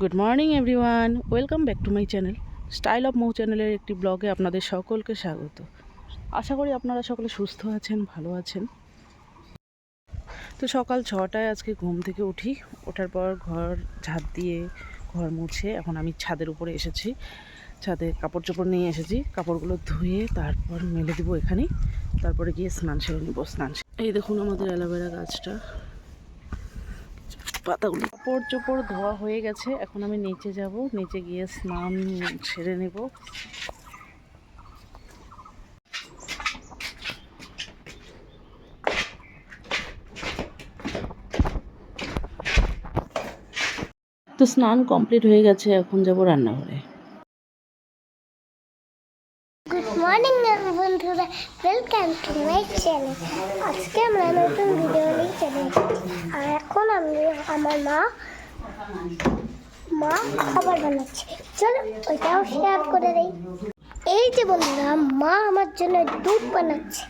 Good morning everyone welcome back to my channel style of Mou চ্যানেলের একটি ব্লগে আপনাদের সকলকে স্বাগত। আশা করি আপনারা সকলে সুস্থ আছেন, ভালো আছেন। তো সকাল ছটায় আজকে ঘুম থেকে উঠি। ওঠার পর ঘর ঝাঁট দিয়ে ঘর মুছে এখন আমি ছাদের উপরে এসেছি। ছাদে কাপড় চোপড় নিয়ে এসেছি। কাপড়গুলো ধুয়ে তারপর মেলে দিব এখানেই। তারপরে গিয়ে স্নান সেরে নিব, স্নান এই দেখুন আমাদের অ্যালোভেরা গাছটা। পাতাগুলো। কাপড় চোপড় ধোয়া হয়ে গেছে, এখন আমি নিচে যাব, নিচে গিয়ে স্নান সেরে নেব। তো স্নান কমপ্লিট হয়ে গেছে, এখন যাব রান্নাঘরে গুড মর্নিং বন্ধুরা ওয়েলকাম টু মাই চ্যানেল আজকে আমরা নতুন ভিডিও নিয়ে চলে আর এখন আমি আমার মা মা খাবার বানাচ্ছে। চলো ওইটাও শেয়ার করে দেই। এই যে বন্ধুরা মা আমার জন্য দুধ বানাচ্ছে।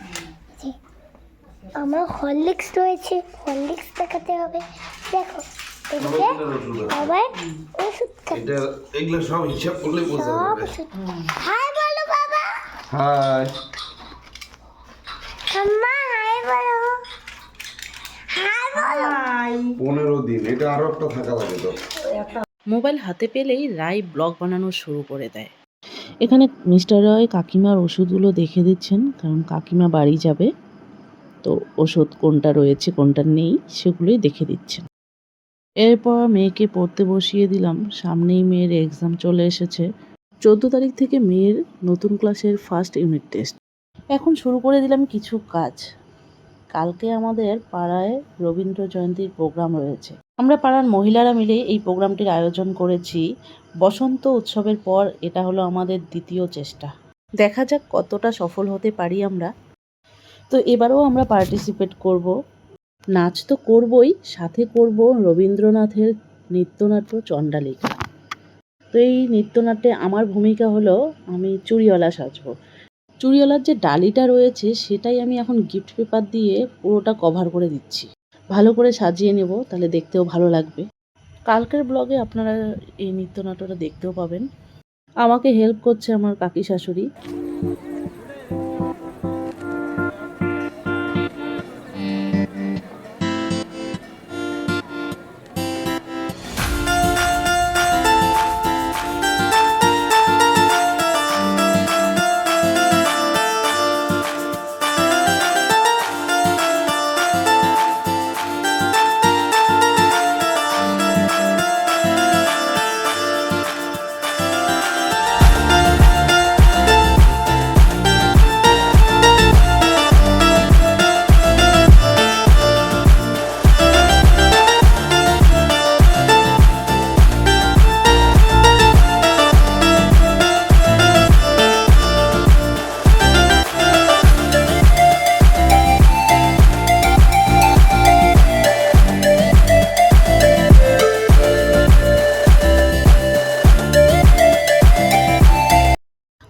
আমার হরলিক্স রয়েছে। হরলিক্স দেখাতে হবে। দেখো এদিকে আবার ওষুধ খাচ্ছে। সব হিসাব করলে হাই বলো বাবা। হাই আম্মা হাই বলো হাই বলো পনেরো দিন এটা আরও একটা থাকা লাগে তো। মোবাইল হাতে পেলেই রায় ব্লগ বানানো শুরু করে দেয়। এখানে মিস্টার রয় কাকিমার ওষুধগুলো দেখে দিচ্ছেন কারণ কাকিমা বাড়ি যাবে। তো ওষুধ কোনটা রয়েছে কোনটা নেই সেগুলোই দেখে দিচ্ছেন। এরপর মেয়েকে পড়তে বসিয়ে দিলাম। সামনেই মেয়ের এক্সাম চলে এসেছে। চোদ্দ তারিখ থেকে মেয়ের নতুন ক্লাসের ফার্স্ট ইউনিট টেস্ট এখন শুরু করে দিলাম কিছু কাজ। কালকে আমাদের পাড়ায় রবীন্দ্র জয়ন্তীর প্রোগ্রাম রয়েছে। আমরা পাড়ার মহিলারা মিলে এই প্রোগ্রামটির আয়োজন করেছি। বসন্ত উৎসবের পর এটা হলো আমাদের দ্বিতীয় চেষ্টা। দেখা যাক কতটা সফল হতে পারি আমরা। তো এবারেও আমরা পার্টিসিপেট করব। নাচ তো করবই, সাথে করব রবীন্দ্রনাথের নৃত্যনাট্য চণ্ডালিকা। তো এই নৃত্যনাট্যে আমার ভূমিকা হলো আমি চুরিওয়ালা সাজবো। চুড়িওয়ালার যে ডালিটা রয়েছে, সেটাই আমি এখন গিফট পেপার দিয়ে পুরোটা কভার করে দিচ্ছি। ভালো করে সাজিয়ে নেব, তাহলে দেখতেও ভালো লাগবে। কালকের ব্লগে আপনারা এই নৃত্যনাট্যটা দেখতেও পাবেন। আমাকে হেল্প করছে আমার কাকি শাশুড়ি।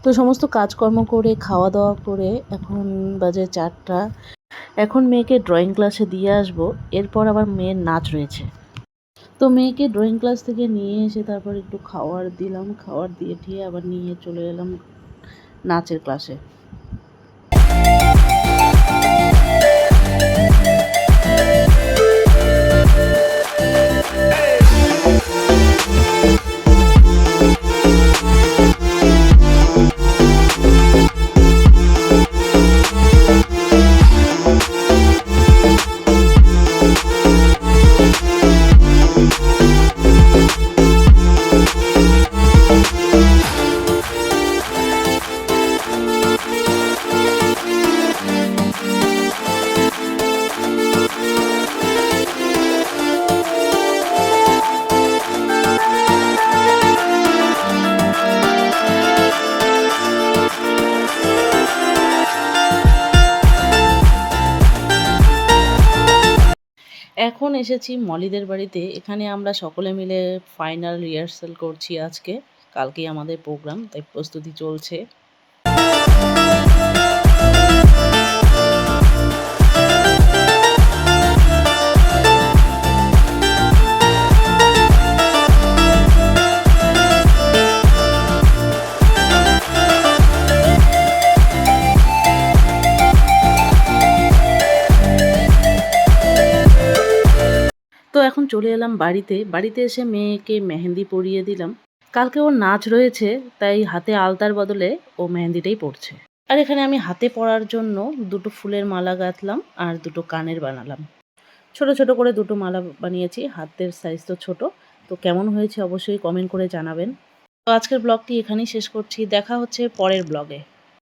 তো সমস্ত কাজকর্ম করে খাওয়া দাওয়া করে এখন বাজে চারটা। এখন মেয়েকে ড্রয়িং ক্লাসে দিয়ে আসব। এরপর আবার মেয়ের নাচ রয়েছে। তো মেয়েকে ড্রয়িং ক্লাস থেকে নিয়ে এসে তারপর একটু খাওয়ার দিলাম। খাওয়ার দিয়ে ঠিয়ে আবার নিয়ে চলে এলাম নাচের ক্লাসে এসেছি মলিদের বাড়িতে। এখানে আমরা সকলে মিলে ফাইনাল রিহার্সাল করছি আজকে। কালকেই আমাদের প্রোগ্রাম তাই প্রস্তুতি চলছে। এখন চলে এলাম বাড়িতে। বাড়িতে এসে মেয়েকে মেহেন্দি পরিয়ে দিলাম। কালকে ওর নাচ রয়েছে, তাই হাতে আলতার বদলে ও মেহেন্দিটাই পড়ছে আর এখানে আমি হাতে পরার জন্য দুটো ফুলের মালা গাঁথলাম আর দুটো কানের বানালাম। ছোট ছোট করে দুটো মালা বানিয়েছি, হাতের সাইজ তো ছোট। তো কেমন হয়েছে অবশ্যই কমেন্ট করে জানাবেন। তো আজকের ব্লগটি এখানেই শেষ করছি। দেখা হচ্ছে পরের ব্লগে